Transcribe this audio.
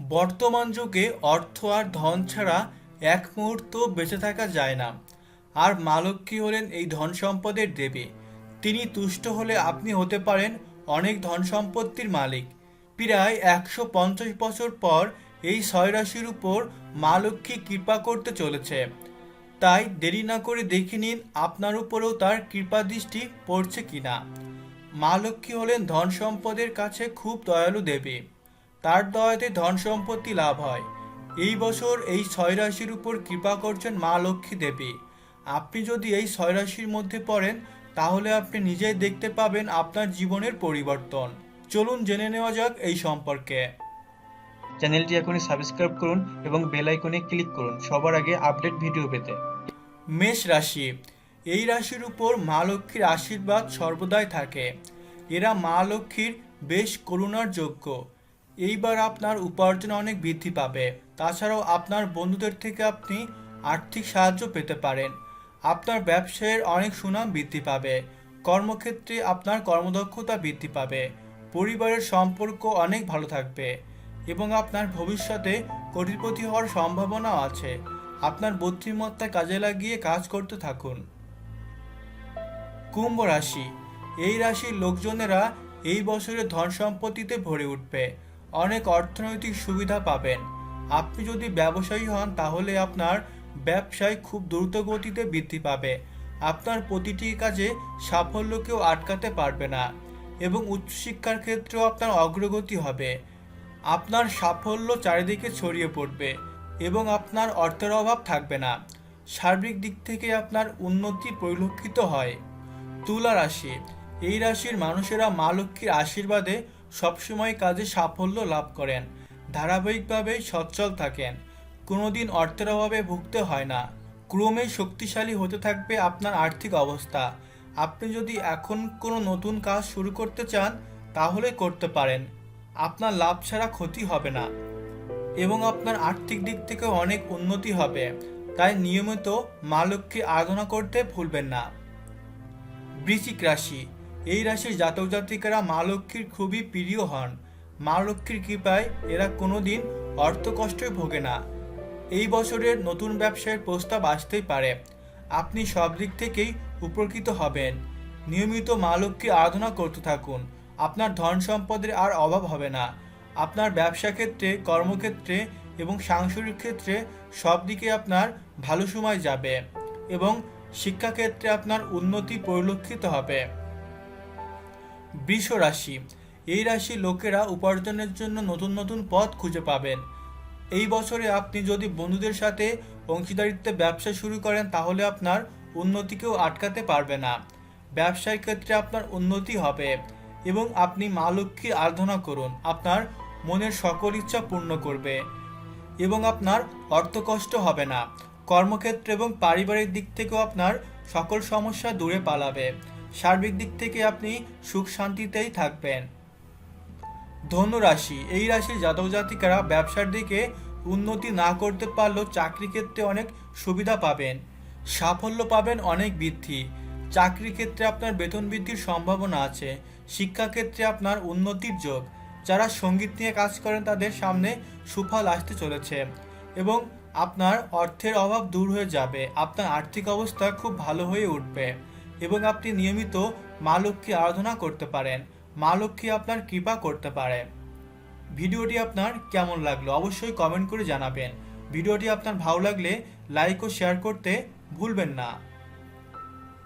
বর্তমান যুগে অর্থ আর ধন ছাড়া এক মুহূর্ত বেঁচে থাকা যায় না। আর মা লক্ষ্মী হলেন এই ধন সম্পদের দেবী? তিনি তুষ্ট হলে আপনি হতে পারেন অনেক ধন সম্পত্তির মালিক। প্রায় একশো পঞ্চাশ বছর পর এই ছয় রাশির উপর মা লক্ষ্মী কৃপা করতে চলেছে? তাই দেরি না করে দেখে নিন আপনার উপরেও তার কৃপা দৃষ্টি পড়ছে কিনা। মা লক্ষ্মী হলেন ধন সম্পদের কাছে খুব দয়ালু দেবী। তার দয়াতে ধন সম্পত্তি লাভ হয়। এই বছর এই ছয় রাশির উপর কৃপা করছেন মা লক্ষ্মী দেবী। আপনি যদি এই ছয় রাশির মধ্যে পড়েন তাহলে আপনি নিজেই দেখতে পাবেন আপনার জীবনের পরিবর্তন। চলুন জেনে নেওয়া যাক এই সম্পর্কে। চ্যানেলটি এখনই সাবস্ক্রাইব করুন এবং বেল আইকনে ক্লিক করুন সবার আগে আপডেট ভিডিও পেতে। মেষ রাশি। এই রাশির উপর মা লক্ষ্মীর আশীর্বাদ সর্বদাই থাকে। এরা মা লক্ষ্মীর বেশ করুণার যোগ্য। এইবার আপনার উপার্জন অনেক বৃদ্ধি পাবে। তাছাড়াও আপনার বন্ধুদের থেকে আপনি আর্থিক সাহায্য পেতে পারেন। আপনার ব্যবসায়ের অনেক সুনাম বৃদ্ধি পাবে। কর্মক্ষেত্রে আপনার কর্মদক্ষতা বৃদ্ধি পাবে। পরিবারের সম্পর্ক অনেক ভালো থাকবে এবং আপনার ভবিষ্যতে কোটিপতি হওয়ার সম্ভাবনাও আছে। আপনার বুদ্ধিমত্তা কাজে লাগিয়ে কাজ করতে থাকুন। কুম্ভ রাশি। এই রাশির লোকজনেরা এই বছরে ধন সম্পত্তিতে ভরে উঠবে। অনেক অর্থনৈতিক সুবিধা পাবেন। আপনি যদি ব্যবসায়ী হন, তাহলে আপনার ব্যবসায় খুব দ্রুত গতিতে বৃদ্ধি পাবে। আপনার প্রতিটি কাজে সাফল্য কেউ আটকাতে পারবে না এবং উচ্চশিক্ষার ক্ষেত্রেও আপনার অগ্রগতি হবে। আপনার সাফল্য চারিদিকে ছড়িয়ে পড়বে এবং আপনার অর্থের অভাব থাকবে না। সার্বিক দিক থেকে আপনার উন্নতি পরিলক্ষিত হয়। তুলা রাশি, এই রাশির মানুষেরা মা লক্ষ্মীর আশীর্বাদে সবসময় কাজে সাফল্য লাভ করেন, ধারাবাহিকভাবে সচ্ছল থাকেন। কোনোদিন অর্থের অভাবে ভুগতে হয় না। ক্রমে শক্তিশালী হতে থাকবে আপনার আর্থিক অবস্থা। আপনি যদি এখন কোনো নতুন কাজ শুরু করতে চান, তাহলে করতে পারেন। আপনার লাভ ছাড়া ক্ষতি হবে না। এবং আপনার আর্থিক দিক থেকে অনেক উন্নতি হবে। তাই নিয়মিত মা আরাধনা করতে ভুলবেন না। বৃশ্চিক রাশি এই রাশির জাতক জাতিকারা মা লক্ষ্মীর খুবই প্রিয় হন। মা লক্ষ্মীর কৃপায় এরা কোনো কোনোদিন অর্থকষ্টে ভোগে না। এই বছরের নতুন ব্যবসায়ের প্রস্তাব আসতেই পারে। আপনি সব দিক থেকেই উপকৃত হবেন। নিয়মিত মা লক্ষ্মী আরাধনা করতে থাকুন। আপনার ধন সম্পদের আর অভাব হবে না। আপনার ব্যবসা ক্ষেত্রে, কর্মক্ষেত্রে এবং সাংসারিক ক্ষেত্রে সব দিকে আপনার ভালো সময় যাবে এবং শিক্ষাক্ষেত্রে আপনার উন্নতি পরিলক্ষিত হবে। বৃষ রাশি এই রাশির লোকেরা উপার্জনের জন্য নতুন নতুন পথ খুঁজে পাবেন। এই বছরে আপনি যদি বন্ধুদের সাথে অংশীদারিত্বে ব্যবসা শুরু করেন, তাহলে আপনার উন্নতিকেও আটকাতে পারবে না। ব্যবসায় ক্ষেত্রে আপনার উন্নতি হবে এবং আপনি মা লক্ষ্মীর আরাধনা করুন। আপনার মনের সকল ইচ্ছা পূর্ণ করবে এবং আপনার অর্থকষ্ট হবে না। কর্মক্ষেত্র এবং পারিবারিক দিক থেকেও আপনার সকল সমস্যা দূরে পালাবে। সার্বিক দিক থেকে আপনি সুখ শান্তিতেই থাকবেন। ধনু রাশি, এই রাশির জাতক জাতিকারা ব্যবসার দিকে উন্নতি না করতে পারলেও চাকরি ক্ষেত্রে অনেক সুবিধা পাবেন। সাফল্য পাবেন অনেক বৃদ্ধি। চাকরি ক্ষেত্রে আপনার বেতন বৃদ্ধির সম্ভাবনা আছে। শিক্ষাক্ষেত্রে আপনার উন্নতির যোগ। যারা সংগীত নিয়ে কাজ করেন তাদের সামনে সুফল আসতে চলেছে এবং আপনার অর্থের অভাব দূর হয়ে যাবে। আপনার আর্থিক অবস্থা খুব ভালো হয়ে উঠবে। এবং আপনি নিয়মিত মা লক্ষ্মী আরাধনা করতে পারেন। মা লক্ষ্মী আপনার কৃপা করতে পারে। ভিডিওটি আপনার কেমন লাগল অবশ্যই কমেন্ট করে জানাবেন। ভিডিওটি আপনার ভালো লাগলে লাইক ও শেয়ার করতে ভুলবেন না।